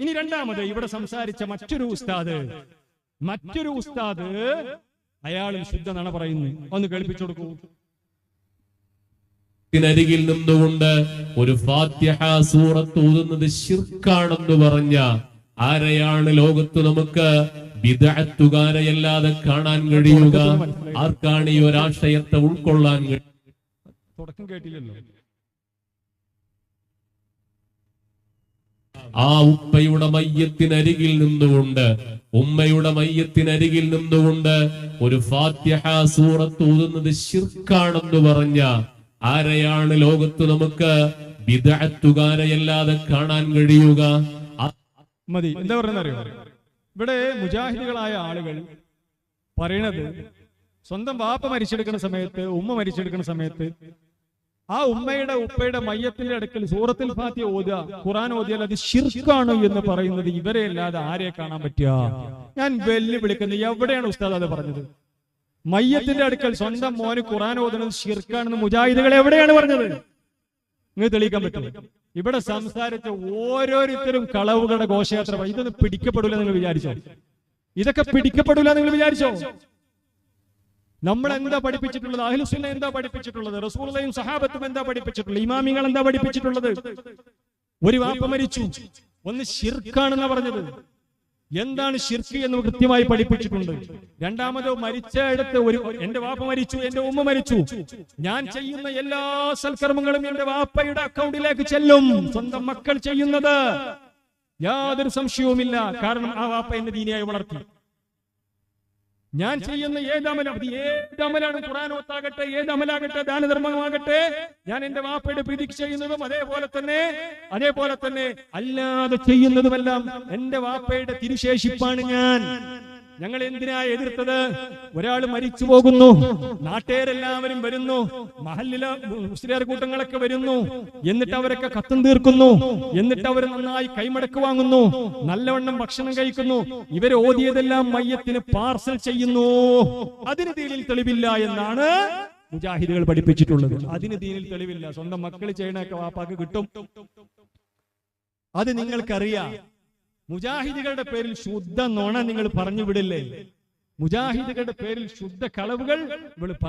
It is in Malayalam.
ഇനി രണ്ടാമത് ഇവിടെ സംസാരിച്ച മറ്റൊരു ഉസ്താദ്. മറ്റൊരു ഉസ്താദ് അയാളും ശുദ്ധ നണ പറയുന്നു. ഒന്ന് കേൾപ്പിച്ചു കൊടുക്കൂ. ിനരികിൽ നിന്നുകൊണ്ട് ഒരു ഫാത്തിഹ സൂറത്ത് ശിർക്കാണെന്ന് പറഞ്ഞ ആരെയാണ് ലോകത്ത് നമുക്ക് വിദഗ്ധുകാരെയല്ലാതെ കാണാൻ കഴിയുക? ആർക്കാണ് ഈ ഒരാശയത്തെ ഉൾക്കൊള്ളാൻ കഴിയുക? തുടക്കം കേട്ടില്ലല്ലോ. ആ ഉപ്പയുടെ മയ്യത്തിനരികിൽ നിന്നുകൊണ്ട് ഉമ്മയുടെ മയ്യത്തിനരികിൽ നിന്നുകൊണ്ട് ഒരു ഫാത്തിഹ സൂറത്ത് ഊതുന്നത് ശിർക്കാണെന്ന് പറഞ്ഞ ആരെയാണ് ലോകത്ത് നമുക്ക് വിദഗ്ധുകാരെയല്ലാതെ കാണാൻ കഴിയുക? മതി. എന്താ പറയുന്നത് അറിയോ? ഇവിടെ മുജാഹിദികളായ ആളുകൾ പറയണത് സ്വന്തം വാപ്പ മരിച്ചെടുക്കുന്ന സമയത്ത് ഉമ്മ മരിച്ചെടുക്കുന്ന സമയത്ത് ആ ഉമ്മയുടെ ഉപ്പയുടെ മയ്യത്തിന്റെ അടുക്കൽ സൂറത്തിൽ ഫാത്തിയ ഓതുക. ഖുറാൻ ഓതിയാൽ അത് ഷിർക്കാണ് എന്ന് പറയുന്നത്. ഇവരെ അല്ലാതെ ആരെ കാണാൻ പറ്റുക? ഞാൻ വെല്ലുവിളിക്കുന്നത് എവിടെയാണ് ഉസ്താദ് അത് പറഞ്ഞത്? മയ്യത്തിന്റെ അടുക്കൽ സ്വന്തം മോന് ഖുറാൻ ഓതുന്നത് ഷിർക്കാണെന്ന് മുജാഹിദുകൾ എവിടെയാണ് പറഞ്ഞത്? നിങ്ങൾ തെളിയിക്കാൻ പറ്റും ഇവിടെ സംസാരിച്ച ഓരോരുത്തരും കളവുകളുടെ ഘോഷയാത്ര. ഇതൊന്നും പിടിക്കപ്പെടില്ല നിങ്ങൾ വിചാരിച്ചോ? ഇതൊക്കെ പിടിക്കപ്പെടില്ല നിങ്ങൾ വിചാരിച്ചോ? നമ്മൾ എന്താ പഠിപ്പിച്ചിട്ടുള്ളത്? അഹ്ലുസുല്ല എന്താ പഠിപ്പിച്ചിട്ടുള്ളത്? റസൂലയും സഹാബത്തും എന്താ പഠിപ്പിച്ചിട്ടുള്ളത്? ഇമാമിങ്ങൾ എന്താ പഠിപ്പിച്ചിട്ടുള്ളത്? ഒരു വാപ്പ മരിച്ചു. ഒന്ന് ഷിർക്കാണെന്നാ പറഞ്ഞത്. എന്താണ് ഷിർക്ക് എന്ന് കൃത്യമായി പഠിപ്പിച്ചിട്ടുണ്ട്. രണ്ടാമതോ മരിച്ച മരിച്ചയിടത്ത് ഒരു എന്റെ വാപ്പ മരിച്ചു എന്റെ ഉമ്മ മരിച്ചു. ഞാൻ ചെയ്യുന്ന എല്ലാ സൽക്കർമ്മങ്ങളും എന്റെ വാപ്പയുടെ അക്കൗണ്ടിലേക്ക് ചെല്ലും. സ്വന്തം മക്കൾ ചെയ്യുന്നത് യാതൊരു സംശയവുമില്ല. കാരണം ആ വാപ്പ എന്നെ ദീനിയായി വളർത്തി. ഞാൻ ചെയ്യുന്ന ഏതമല അത് ഏതമലാണ് ഖുറാനോത്താകട്ടെ ഏതമലാകട്ടെ ദാനധർമ്മമാകട്ടെ? ഞാൻ എന്റെ വാപ്പയുടെ പ്രീതിക്ക് ചെയ്യുന്നതും അതേപോലെ തന്നെ അതേപോലെ തന്നെ അല്ലാതെ ചെയ്യുന്നതുമെല്ലാം എന്റെ വാപ്പയുടെ തിരുശേഷിപ്പാണ് ഞാൻ. ഞങ്ങൾ എന്തിനാ എതിർത്തത്? ഒരാൾ മരിച്ചു പോകുന്നു. നാട്ടുകാരെല്ലാവരും വരുന്നു. മഹല്ലിലെ മുസ്ലിയാർ കൂട്ടങ്ങളൊക്കെ വരുന്നു. എന്നിട്ട് അവരൊക്കെ കത്തും തീർക്കുന്നു. എന്നിട്ട് അവർ നന്നായി കൈമടക്ക് വാങ്ങുന്നു. നല്ലവണ്ണം ഭക്ഷണം കഴിക്കുന്നു. ഇവർ ഓതിയതെല്ലാം മയ്യത്തിന് പാർസൽ ചെയ്യുന്നു. അതിന് തീരിൽ തെളിവില്ല എന്നാണ് മുജാഹിദുകൾ പഠിപ്പിച്ചിട്ടുള്ളത്. അതിന് തീരിൽ തെളിവില്ല. സ്വന്തം മക്കൾ ചെയ്യണൊക്കെ വാപ്പാക്ക് കിട്ടും. അത് നിങ്ങൾക്കറിയാം. മുജാഹിദുകളുടെ പേരിൽ ശുദ്ധ നോണ നിങ്ങൾ പറഞ്ഞു വിടില്ലേ? മുജാഹിദികളുടെ പേരിൽ ശുദ്ധ കളവുകൾ ഇവൾ പറഞ്ഞു